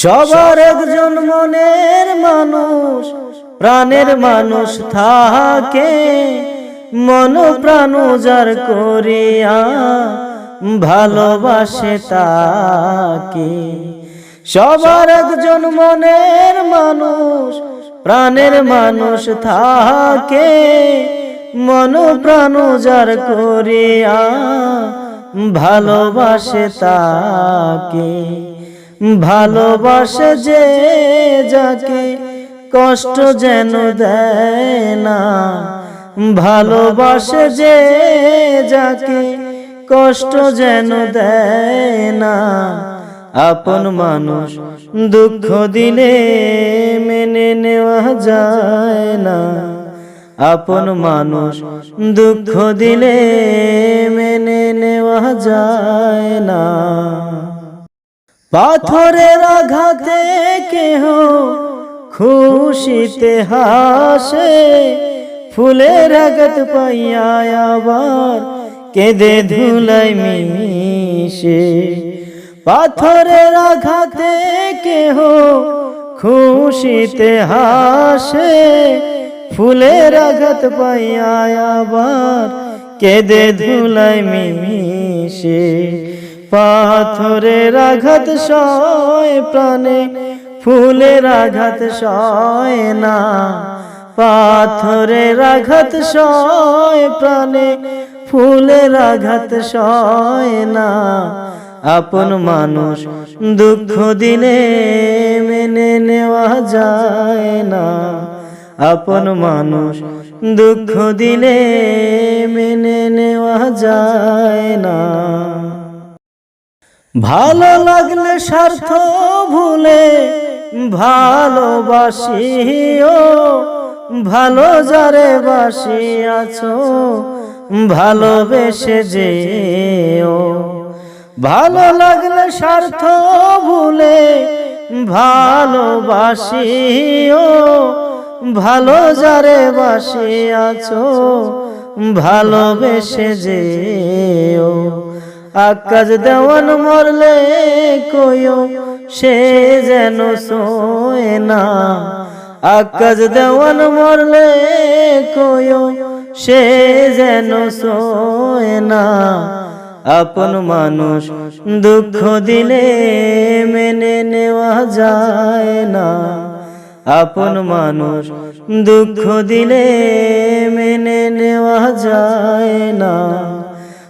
সবার একজন মনের মানুষ, প্রাণের মানুষ থাকে। মন প্রাণ উজার করিয়া ভালোবাসে তাকে। সবার একজন মনের মানুষ, প্রাণের মানুষ থাকে। মন প্রাণ উজার করিয়া ভালোবাসে তাকে। ভালোবাসে যে যাকে কষ্ট যেন দেয় না। ভালোবাসে যে যাকে কষ্ট যেন দেয় না। আপন মানুষ দুঃখ দিলে মেনে নেওয়া যায় না। আপন মানুষ দুঃখ দিলে মেনে নেওয়া যায় না। পাথরের আঘাতে কেহ খুশিতে হাসে, ফুলের আঘাত পাইয়া আবার কেঁদে ধুলাই মিশে। পাথরের আঘাতে কেহ খুশিতে হাসে, ফুলের আঘাত পাইয়া আবার কেঁদে ধুলাই মিশে। পাথরের আঘাত সয়, প্রাণে ফুলের আঘাত সয় না। পাথরের আঘাত সয়, প্রাণে ফুলের আঘাত সয় না। আপন মানুষ দুঃখ দিলে মেনে নেওয়া যায় না। আপন মানুষ দুঃখ দিলে মেনে নেওয়া যায় না। ভালো লাগলে স্বার্থ ভুলে ভালোবাসিও, ভালো যারে বাসি আছো ভালোবেসে যেও। ভালো লাগলে স্বার্থ ভুলে ভালোবাসিও, ভালো যারে বাসি আছো ভালোবেসে যেও। আকাশ দেওয়ান মরলে কয়ো সে যেন সোয় না। আকাশ দেওয়ান মরলে কয়ো সে যেন সোয় না। আপন মানুষ দুঃখ দিলে মেনে নেওয়া যায় না। আপন মানুষ দুঃখ দিলে মেনে নেওয়া যায় না।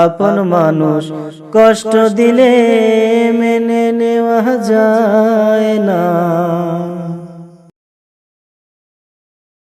আপন মানুষ কষ্ট দিলে মেনে নেওয়া যায় না।